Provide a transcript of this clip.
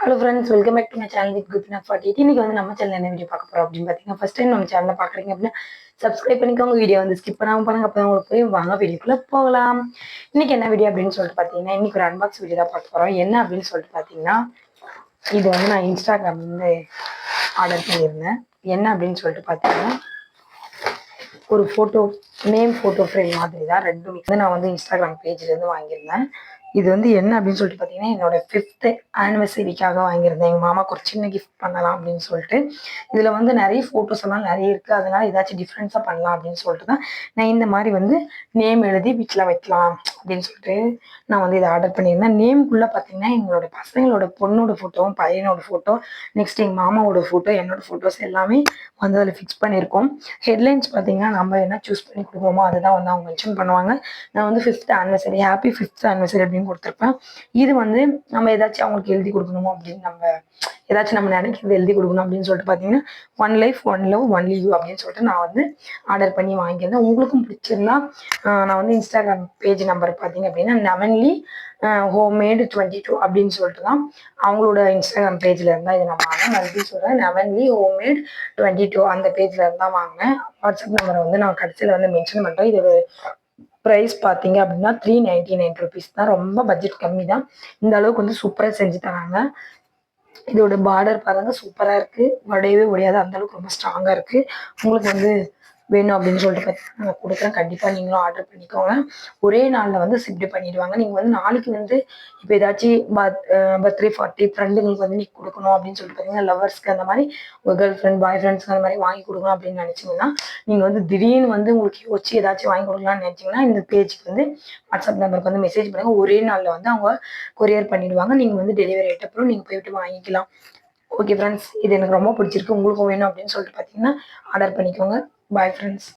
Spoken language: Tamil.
Hello friends welcome back to my channel with good nuff forty இன்னைக்கு வந்து நம்ம சேனல் என்ன வீடியோ பார்க்க போறோம் அப்படின்னு பார்த்தீங்கன்னா ஃபர்ஸ்ட் டைம் நம்ம சேனலில் பார்க்குறீங்க அப்படின்னா சப்ஸ்கிரைப் பண்ணிக்கோங்க. வீடியோ வந்து ஸ்கிப் பண்ணாமல் பாருங்க. அப்போ உங்களுக்கு போய் வாங்க வீடியோக்குள்ள போகலாம். இன்னைக்கு என்ன வீடியோ அப்படின்னு சொல்லிட்டு பார்த்தீங்கன்னா இன்னைக்கு ஒரு அன்பாக்ஸ் வீடியோ தான் பார்க்க போறோம். என்ன அப்படின்னு சொல்லிட்டு பார்த்தீங்கன்னா இது வந்து நான் இன்ஸ்டாகிராம் வந்து ஆர்டர் பண்ணியிருந்தேன். என்ன அப்படின்னு சொல்லிட்டு பார்த்தீங்கன்னா ஒரு ஃபோட்டோ நேம் ஃபோட்டோ ஃப்ரேம் மாதிரி தான். ரெண்டு வந்து நான் வந்து இன்ஸ்டாகிராம் பேஜ்லேருந்து வாங்கியிருந்தேன். இது வந்து என்ன அப்படின்னு சொல்லிட்டு பார்த்தீங்கன்னா என்னோட ஃபிஃப்த்து ஆனிவர்சரிக்காக வாங்கியிருந்தேன். எங்கள் மாமாக்கு ஒரு சின்ன கிஃப்ட் பண்ணலாம் அப்படின்னு சொல்லிட்டு. இதில் வந்து நிறைய ஃபோட்டோஸ் எல்லாம் நிறைய இருக்குது அதனால ஏதாச்சும் டிஃப்ரென்ஸாக பண்ணலாம் அப்படின்னு சொல்லிட்டு தான் நான் இந்த மாதிரி வந்து நேம் எழுதி வீட்டில் வைக்கலாம். அப்படின்னு சொல்லிட்டு நான் வந்து இதை ஆர்டர் பண்ணியிருந்தேன். நேம்குள்ளே பார்த்தீங்கன்னா எங்களோட பசங்களோட பொண்ணோட ஃபோட்டோவும் பையனோட ஃபோட்டோ நெக்ஸ்ட் எங்கள் மாமாவோட ஃபோட்டோ என்னோட ஃபோட்டோஸ் எல்லாமே வந்து அதில் ஃபிக்ஸ் பண்ணியிருக்கோம். ஹெட்லைன்ஸ் பார்த்தீங்கன்னா நம்ம என்ன சூஸ் பண்ணி கொடுக்குறோமோ அதுதான் வந்து அவங்க மென்ஷன் பண்ணுவாங்க. நான் வந்து fifth anniversary happy fifth anniversary அப்படின்னு கொடுத்துருப்பேன். இது வந்து நம்ம ஏதாச்சும் அவங்களுக்கு எழுதி கொடுக்கணுமோ அப்படின்னு நம்ம ஏதாச்சும் நம்ம நினைக்கிறது எழுதி கொடுக்கணும் அப்படின்னு சொல்லிட்டு பார்த்தீங்கன்னா one life one love only you அப்படின்னு சொல்லிட்டு நான் வந்து ஆர்டர் பண்ணி வாங்கியிருந்தேன். உங்களுக்கும் பிடிச்சிருந்தா நான் வந்து இன்ஸ்டாகிராம் பேஜ் நம்பர் பார்த்தீங்க அப்படின்னா நவன்லி ஹோம்மேடு டுவெண்ட்டி டூ அப்படின்னு சொல்லிட்டு தான் அவங்களோட இன்ஸ்டாகிராம் பேஜில் இருந்தால் இது நான் வாங்கினேன். மறுபடியும் சொல்கிறேன் நவன்லி ஹோம்மேட் டுவெண்ட்டி டூ அந்த பேஜில் இருந்தால் வாங்கினேன். வாட்ஸ்அப் நம்பரை வந்து நான் கடைசியில் வந்து மென்ஷன் பண்ணுறேன் இது ப்ரைஸ் பார்த்தீங்க அப்படின்னா த்ரீ நைன்டி நைன் ருபீஸ் தான். ரொம்ப பட்ஜெட் கம்மி தான். இந்த அளவுக்கு வந்து சூப்பராக செஞ்சு தராங்க. இதோட பார்டர் பாருங்கள் சூப்பராக இருக்கு. உடையவே உடையாது அந்த அளவுக்கு ரொம்ப ஸ்ட்ராங்காக இருக்கு. உங்களுக்கு வந்து வேணும் அப்படின்னு சொல்லிட்டு பார்த்தீங்கன்னா நான் கொடுக்குறேன். கண்டிப்பாக நீங்களும் ஆர்டர் பண்ணிக்கோங்க. ஒரே நாளில் வந்து ஷிப்ட் பண்ணிடுவாங்க. நீங்கள் வந்து நாளைக்கு வந்து இப்போ ஏதாச்சும் பர்த் பர்த்டே பார்ட்டி ஃப்ரெண்டுங்களுக்கு வந்து நீங்கள் கொடுக்கணும் அப்படின்னு சொல்லிட்டு பார்த்தீங்கன்னா லவர்ஸ்க்கு அந்த மாதிரி உங்கள் கேர்ள் ஃப்ரெண்ட் பாய் ஃப்ரெண்ட்ஸ்க்கு அந்த மாதிரி வாங்கி கொடுக்கணும் அப்படின்னு நினச்சிங்கன்னா நீங்கள் வந்து திடீர்னு வந்து உங்களுக்கு யோசிச்சு ஏதாச்சும் வாங்கி கொடுக்கலாம்னு நினச்சிங்கன்னா இந்த பேஜுக்கு வந்து வாட்ஸ்அப் நம்பருக்கு வந்து மெசேஜ் பண்ணுங்கள் ஒரே நாளில் வந்து அவங்க கொரியர் பண்ணிடுவாங்க. நீங்கள் வந்து டெலிவரி ஆகிட்ட அப்புறம் நீங்கள் போய்விட்டு வாங்கிக்கலாம். ஓகே ஃப்ரெண்ட்ஸ் இது எனக்கு ரொம்ப பிடிச்சிருக்கு. உங்களுக்கும் வேணும் அப்படின்னு சொல்லிட்டு பார்த்தீங்கன்னா ஆர்டர் பண்ணிக்கோங்க. Bye friends